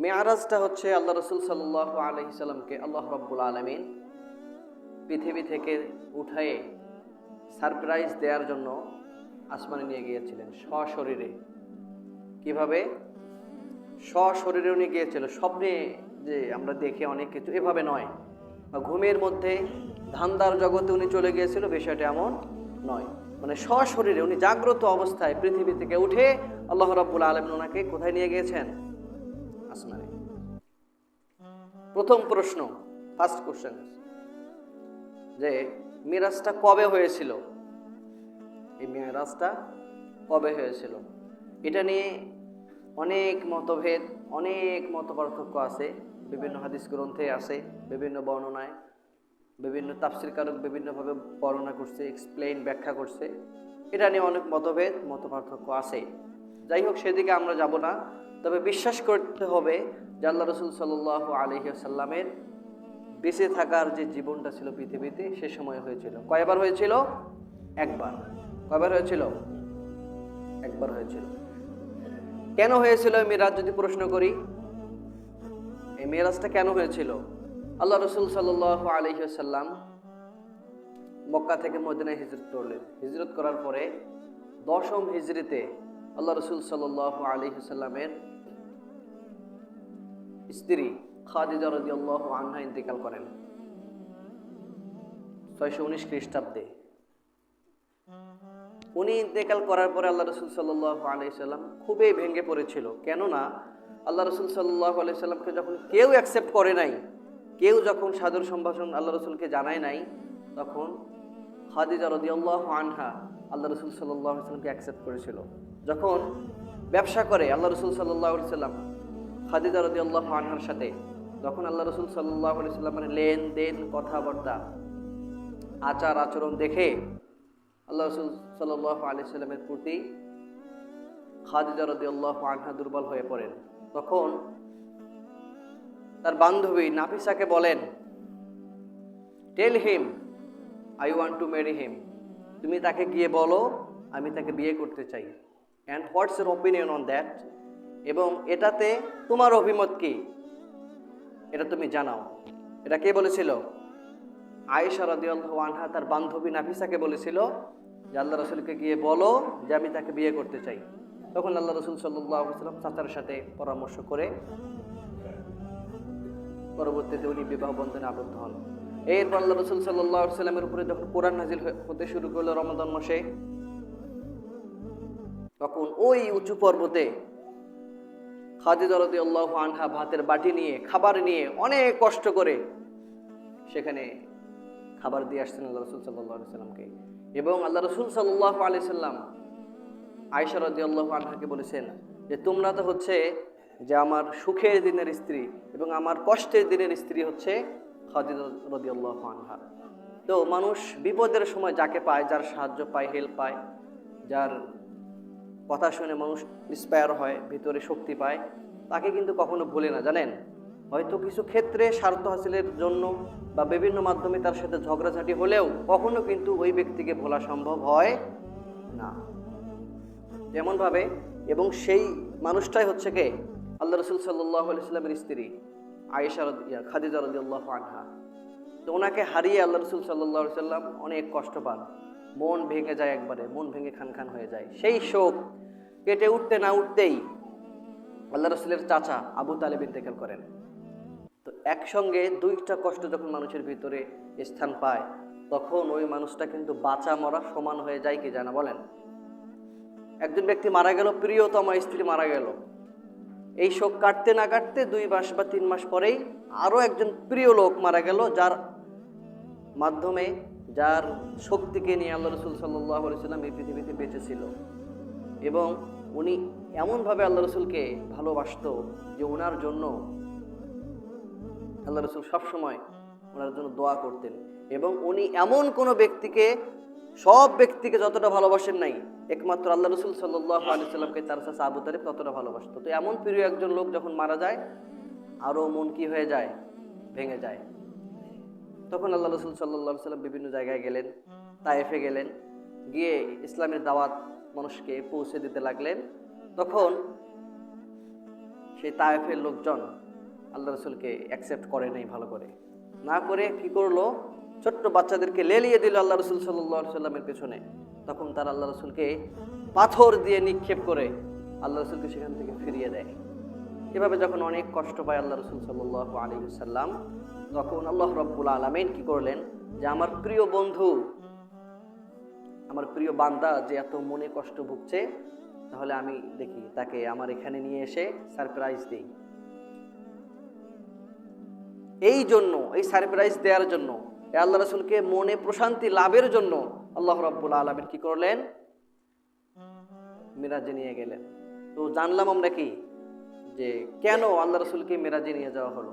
মেয়ারাজটা হচ্ছে আল্লাহ রসুল সাল্লাহ আলহিসাল্লামকে আল্লাহ রব্বুল আলমিন পৃথিবী থেকে উঠায়ে সারপ্রাইজ দেওয়ার জন্য আসমানে নিয়ে গিয়েছিলেন, সশরীরে। কীভাবে? সশরীরে উনি গিয়েছিল। স্বপ্নে যে আমরা দেখি অনেক কিছু, এভাবে নয়। বা ঘুমের মধ্যে ধান্দার জগতে উনি চলে গিয়েছিল, বিষয়টা এমন নয়। মানে সশরীরে উনি জাগ্রত অবস্থায় পৃথিবী থেকে উঠে আল্লাহ রাব্বুল আলমিন ওনাকে কোথায় নিয়ে গিয়েছেন? আসমানে প্রথম প্রশ্ন ফার্স্ট কোশ্চেন যে মিরাজটা কবে হয়েছিল? এই মিরাজটা কবে হয়েছিল? এটা নিয়ে অনেক মতভেদ, অনেক মত পার্থক্য আছে। বিভিন্ন হাদিস গ্রন্থে আছে, বিভিন্ন বর্ণনায়। বিভিন্ন তাফসির কারক বিভিন্নভাবে বর্ণনা করছে এক্সপ্লেইন ব্যাখ্যা করছে। এটা নিয়ে অনেক মতভেদ, মত পার্থক্য আছে। যাই হোক, সেদিকে আমরা যাব না। তবে বিশ্বাস করতে হবে যে আল্লাহ রসুল সাল্লাহ আলহিসাল্লামের বেঁচে থাকার যে জীবনটা ছিল পৃথিবীতে, সে সময় হয়েছিল। কয়বার হয়েছিল? একবার। কয়বার হয়েছিল? একবার হয়েছিল। কেন হয়েছিল? মিরাজ যদি প্রশ্ন করি। এই মিরাজটা কেন হয়েছিল? আল্লাহ রসুল সাল্লাহ আলহিসাল্লাম মক্কা থেকে মদিনায় হিজরত করলেন। হিজরত করার পরে দশম হিজরিতে আল্লাহ রসুল সাল্লাহ আলহিসাল্লামের স্ত্রী খাদিজা আল্লাহ আনহা ইন্তেকাল করেন। ছয়শো উনিশ খ্রিস্টাব্দে। উনি ইন্তেকাল করার পরে আল্লাহ রসুল সাল্লাহ আলাইসাল্লাম খুবই ভেঙে পড়েছিল। কেননা আল্লাহ রসুল সাল্লাহ আলাইসাল্লামকে যখন কেউ অ্যাকসেপ্ট করে নাই, কেউ যখন সাদর সম্ভাষণ আল্লাহ রসুলকে জানায় নাই, তখন খাদিজা রদিয়াল্লাহ আনহা আল্লাহ রসুল সাল্লাহ সাল্লামকে অ্যাকসেপ্ট করেছিল। যখন ব্যবসা করে আল্লাহ রসুল সাল্লাহ সাল্লাম খাদিজা রদি আল্লাহ আনহার সাথে তখন আল্লাহ রসুল সাল্লাহ সাল্লামের লেনদেন, কথাবার্তা, আচার আচরণ দেখে আল্লাহ রসুল সাল্লাহ আলি সাল্লামের প্রতি খাদিজা রদিয়াল্লাহ আনহা দুর্বল হয়ে পড়েন। তখন তার বান্ধবী নাফিসাকে বলেন tell him I want to marry him তুমি তাকে গিয়ে বলো, আমি তাকে বিয়ে করতে চাই। অ্যান্ড হোয়াটস এর ওপিনিয়ন অন দ্যাট এবং এটাতে তোমার অভিমত কি? এটা তুমি জানাও। এটা কে বলেছিল? আয়েশা রদিয়াল্লাহু আনহা তার বান্ধবী নাফিসাকে বলেছিল যে আল্লাহ রসুলকে গিয়ে বলো যে আমি তাকে বিয়ে করতে চাই। তখন আল্লাহ রসুল সাল্লাম চাচার সাথে পরামর্শ করে পরবর্তীতে উনি বিবাহ বন্ধনে আবদ্ধ হন। এরপর আল্লাহ রসুল সাল্লাহ সাল্লামের উপরে যখন কোরআন নাজিল হতে শুরু করল রমাদান মাসে, তখন ওই উঁচু পর্বতে খাদিজা রাদিয়াল্লাহু আনহা ভাতের বাটি নিয়ে, খাবার নিয়ে অনেক কষ্ট করে সেখানে খাবার দিয়ে আসছেন আল্লাহ রসুল সাল্লাহ সাল্লামকে এবং আল্লাহ রসুল সাল্লাহ আলি সাল্লাম আয়সা রদিয়াল্লাহ আনহাকে বলেছেন যে, তোমরা তো হচ্ছে যে আমার সুখের দিনের স্ত্রী এবং আমার কষ্টের দিনের স্ত্রী হচ্ছে খাদিজ রদিয়াল্লাহ আনহা। তো মানুষ বিপদের সময় যাকে পায়, যার সাহায্য পায়, হেল্প পায়, যার কথা শুনে মানুষ ইন্সপায়ার হয় ভিতরে শক্তি পায়। তাকে কিন্তু কখনো ভুলে না জানেন? হয়তো কিছু ক্ষেত্রে স্বার্থ হাসিলের জন্য বা বিভিন্ন মাধ্যমে তার সাথে ঝগড়াঝাটি হলেও কখনো কিন্তু ওই ব্যক্তিকে ভোলা সম্ভব হয় না। যেমনভাবে এবং সেই মানুষটাই হচ্ছে কে? আল্লাহ রসুল সাল্লাহ আলাইস্লামের স্ত্রী আয়েশা রদ- ইয়া, খাদিজা রদিয়াল্লাহ আনহা। তো ওনাকে হারিয়ে আল্লাহ রসুল সাল্লাহ সাল্লাম অনেক কষ্ট পান। মন ভেঙে যায় একবারে, মন ভেঙে খান খান হয়ে যায়। সেই শোক কেটে উঠতে না উঠতেই আল্লাহ রসুলের চাচা আবু তালেব ইন্তেকাল করেন। তো একসঙ্গে দুইটা কষ্ট যখন মানুষের ভিতরে স্থান পায়, তখন ওই মানুষটা কিন্তু বাঁচা, মরা সমান হয়ে যায় কি জানা বলেন? একজন ব্যক্তি মারা গেল, প্রিয়তম স্ত্রী মারা গেল। এই শোক কাটতে না কাটতে দুই মাস বা তিন মাস পরেই আরও একজন প্রিয় লোক মারা গেল, যার মাধ্যমে যার শক্তিকে নিয়ে আল্লাহ রসুল সাল্লাহ সাল্লাম এই পৃথিবীতে বেঁচে ছিল এবং উনি এমনভাবে আল্লাহ রসুলকে ভালোবাসত যে ওনার জন্য আল্লাহ রসুল সবসময় ওনার জন্য দোয়া করতেন। এবং উনি এমন কোনো ব্যক্তিকে, সব ব্যক্তিকে যতটা ভালোবাসেন নাই, একমাত্র আল্লাহ রসুল সাল্লাহ আলি সাল্লামকে তার সাথে আবু তালিব ততটা ভালোবাসত। তো এমন প্রিয় একজন লোক যখন মারা যায় আরও মন কি হয়ে যায়? ভেঙে যায়। তখন আল্লাহ রসুল সাল্লাহ সাল্লাম বিভিন্ন জায়গায় গেলেন, তায়েফে গেলেন, গিয়ে ইসলামের দাওয়াত মানুষকে পৌঁছে দিতে লাগলেন। তখন সেই তায়েফের লোকজন আল্লাহ রসুলকে অ্যাকসেপ্ট করে নাই ভালো করে। না করে কি করল? ছোট্ট বাচ্চাদেরকে লেলিয়ে দিল আল্লাহ রসুল সাল্লাহ সাল্লামের পেছনে। তখন তারা আল্লাহ রসুলকে পাথর দিয়ে নিক্ষেপ করে আল্লাহ রসুলকে সেখান থেকে ফিরিয়ে দেয়। এভাবে যখন অনেক কষ্ট পায় আল্লাহ রসুল সাল্লাহ আলী সাল্লাম তখন আল্লাহ রব্বুল আলমিন কি করলেন? যে আমার প্রিয় বন্ধু, আমার প্রিয় বান্দা যে এত মনে কষ্ট ভুগছে, তাহলে আমি দেখি তাকে আমার এখানে নিয়ে এসে সারপ্রাইজ দিই। এই জন্য, এই সারপ্রাইজ দেওয়ার জন্য আল্লাহ রসুলকে মনে প্রশান্তি লাভের জন্য আল্লাহ রব্বুল আলমিন কি করলেন? মিরাজে নিয়ে গেলেন। তো জানলাম আমরা কি যে কেন আল্লাহ রসুলকে মেরাজে নিয়ে যাওয়া হলো?